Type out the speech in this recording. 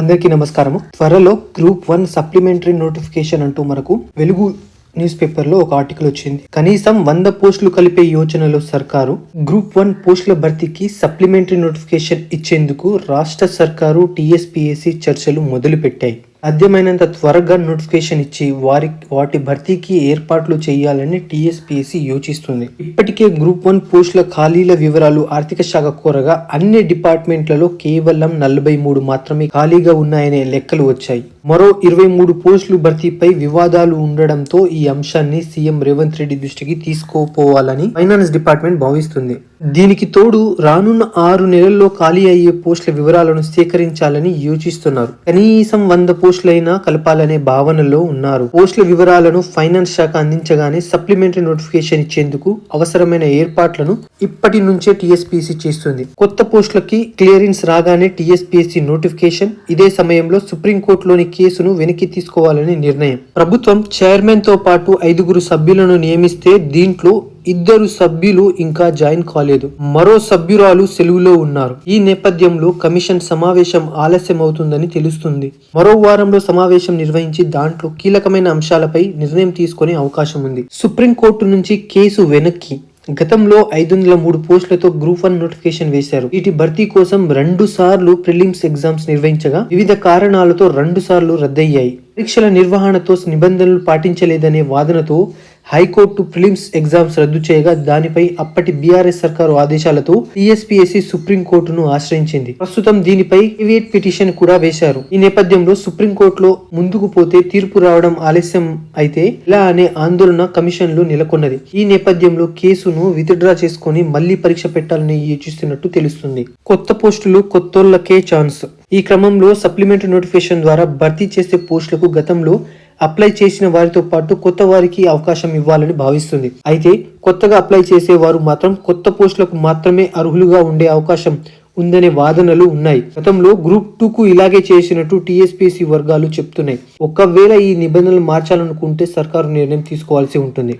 అందరికీ నమస్కారము. త్వరలో గ్రూప్ వన్ సప్లిమెంటరీ నోటిఫికేషన్ అంటూ మనకు వెలుగు న్యూస్ పేపర్లో ఒక ఆర్టికల్ వచ్చింది. కనీసం వంద పోస్టులు కలిపే యోచనలో సర్కారు గ్రూప్ వన్ పోస్టుల భర్తీకి సప్లిమెంటరీ నోటిఫికేషన్ ఇచ్చేందుకు రాష్ట్ర సర్కారు టీఎస్పీఎస్సీ చర్చలు మొదలుపెట్టాయి. సాధ్యమైనంత త్వరగా నోటిఫికేషన్ ఇచ్చి వారి వాటి భర్తీకి ఏర్పాట్లు చేయాలని టీఎస్పీఎస్సీ యోచిస్తుంది. ఇప్పటికే గ్రూప్ వన్ పోస్టుల ఖాళీల వివరాలు ఆర్థిక శాఖ కోరగా అన్ని డిపార్ట్మెంట్లలో కేవలం నలభై మూడు మాత్రమే ఖాళీగా ఉన్నాయనే లెక్కలు వచ్చాయి. మరో ఇరవై మూడు పోస్టులు భర్తీపై వివాదాలు ఉండడంతో ఈ అంశాన్ని సీఎం రేవంత్ రెడ్డి దృష్టికి తీసుకోపోవాలని ఫైనాన్స్ డిపార్ట్మెంట్ భావిస్తుంది. దీనికి తోడు రానున్న ఆరు నెలల్లో ఖాళీ అయ్యే పోస్టుల వివరాలను సేకరించాలని యోచిస్తున్నారు. కనీసం వంద పోస్టులైనా కలపాలనే భావనలో ఉన్నారు. పోస్టుల వివరాలను ఫైనాన్స్ శాఖ అందించగానే సప్లిమెంటరీ నోటిఫికేషన్ ఇచ్చేందుకు అవసరమైన ఏర్పాట్లను ఇప్పటి నుంచే టీఎస్పీసీ చేస్తుంది. కొత్త పోస్టులకి క్లియరెన్స్ రాగానే టీఎస్పీఎస్సీ నోటిఫికేషన్. ఇదే సమయంలో సుప్రీంకోర్టులోని కేసును వెనక్కి తీసుకోవాలని నిర్ణయం. ప్రభుత్వం చైర్మన్తో పాటు ఐదుగురు సభ్యులను నియమిస్తే దీంట్లో ఇద్దరు సభ్యులు ఇంకా జాయిన్ కాలేదు. మరో సభ్యురాలు సెలవులో ఉన్నారు. ఈ నేపథ్యంలో కమిషన్ సమావేశం ఆలస్యం అవుతుందని తెలుస్తుంది. మరో వారంలో సమావేశం నిర్వహించి దాంట్లో కీలకమైన అంశాలపై నిర్ణయం తీసుకునే అవకాశం ఉంది. సుప్రీంకోర్టు నుంచి కేసు వెనక్కి. గతంలో ఐదు వందల మూడు పోస్టులతో గ్రూప్ వన్ నోటిఫికేషన్ వేశారు. వీటి భర్తీ కోసం రెండు సార్లు ప్రిలిమ్స్ ఎగ్జామ్స్ నిర్వహించగా వివిధ కారణాలతో రెండు సార్లు రద్దయ్యాయి. పరీక్షల నిర్వహణతో నిబంధనలు పాటించలేదనే వాదనతో హైకోర్టు ప్రిలిమ్స్ ఎగ్జామ్స్ రద్దు చేయగా దానిపై అప్పటి బీఆర్ఎస్ సర్కారు ఆదేశాలతో టీఎస్పీఎస్సీ సుప్రీంకోర్టును ఆశ్రయించింది. ప్రస్తుతం దీనిపై ప్రైవేట్ పిటిషన్ కూడా వేశారు. ఈ నేపథ్యంలో సుప్రీంకోర్టులో ముందుకు పోతే తీర్పు రావడం ఆలస్యం అయితే ఇలా అనే ఆందోళన కమిషన్లో నెలకొన్నది. ఈ నేపథ్యంలో కేసును విత్డ్రా చేసుకొని మళ్ళీ పరీక్ష పెట్టాలని యోచిస్తున్నట్టు తెలుస్తుంది. కొత్త పోస్టులు కొత్తోళ్ళకే ఛాన్స్. ఈ క్రమంలో సప్లిమెంటరీ నోటిఫికేషన్ ద్వారా భర్తీ చేసే పోస్టులకు గతంలో అప్లై చేసిన వారితో పాటు కొత్త వారికి అవకాశం ఇవ్వాలని భావిస్తుంది. అయితే కొత్తగా అప్లై చేసే వారు మాత్రం కొత్త పోస్టులకు మాత్రమే అర్హులుగా ఉండే అవకాశం ఉందనే వాదనలు ఉన్నాయి. గతంలో గ్రూప్ టూ కు ఇలాగే చేసినట్టు టీఎస్పీసీ వర్గాలు చెప్తున్నాయి. ఒకవేళ ఈ నిబంధనలు మార్చాలనుకుంటే సర్కారు నిర్ణయం తీసుకోవాల్సి ఉంటుంది.